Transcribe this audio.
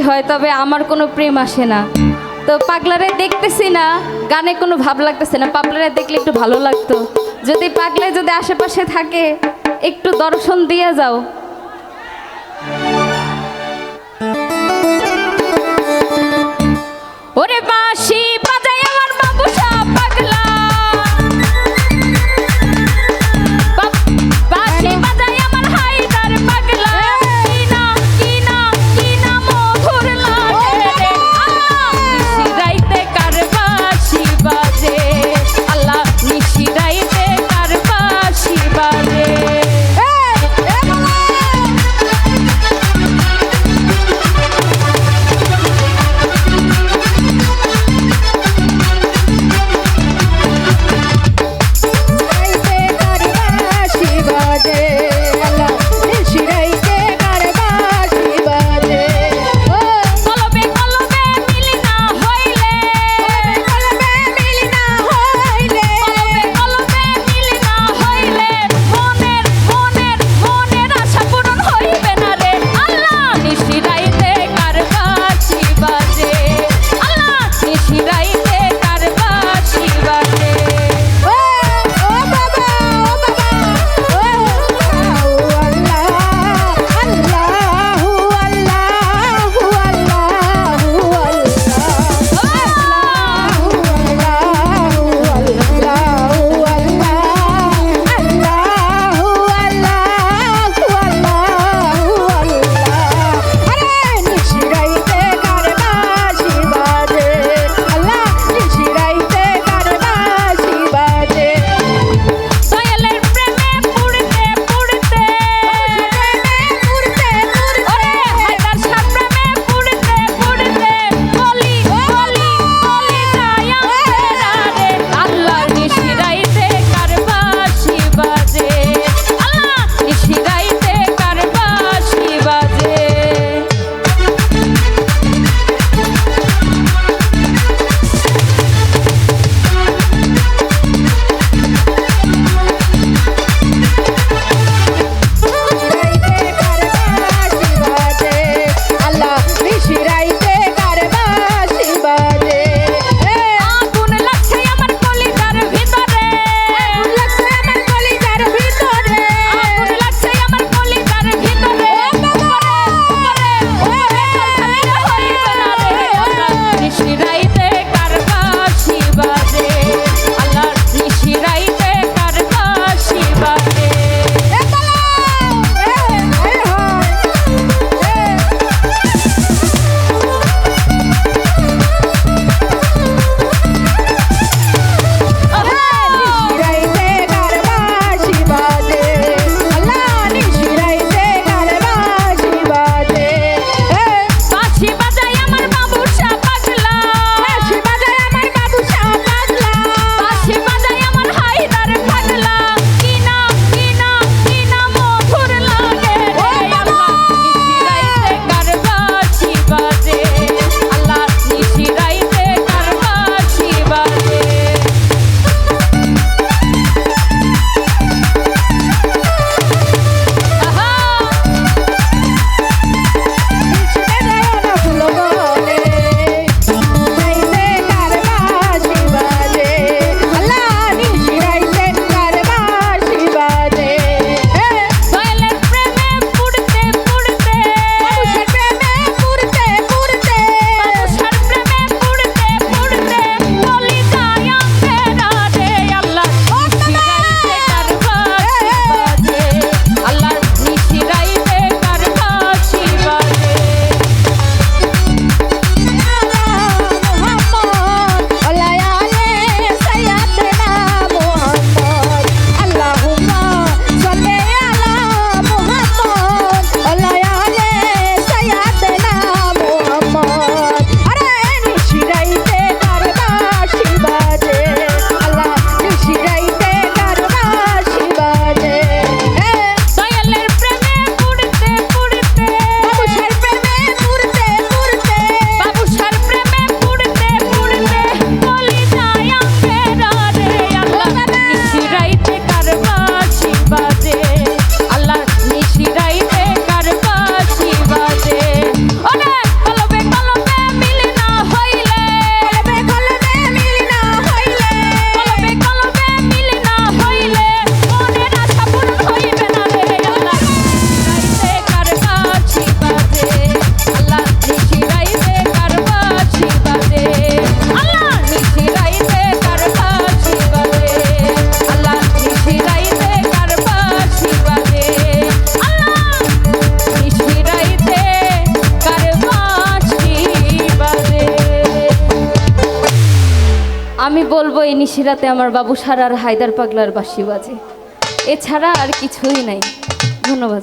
হয়, তবে আমার কোনো প্রেম আসে না। তো পাগলারে দেখতেছি না, গানে কোনো ভাব লাগতেছে না। পাগলারে দেখলে একটু ভালো লাগতো। যদি পাগলায় যদি আশেপাশে থাকে, একটু দর্শন দিয়ে যাও। এই নিশিরাতে আমার বাবু সারার হায়দার পাগলার বাসি বাজে এছাড়া আর কিছুই নাই। ধন্যবাদ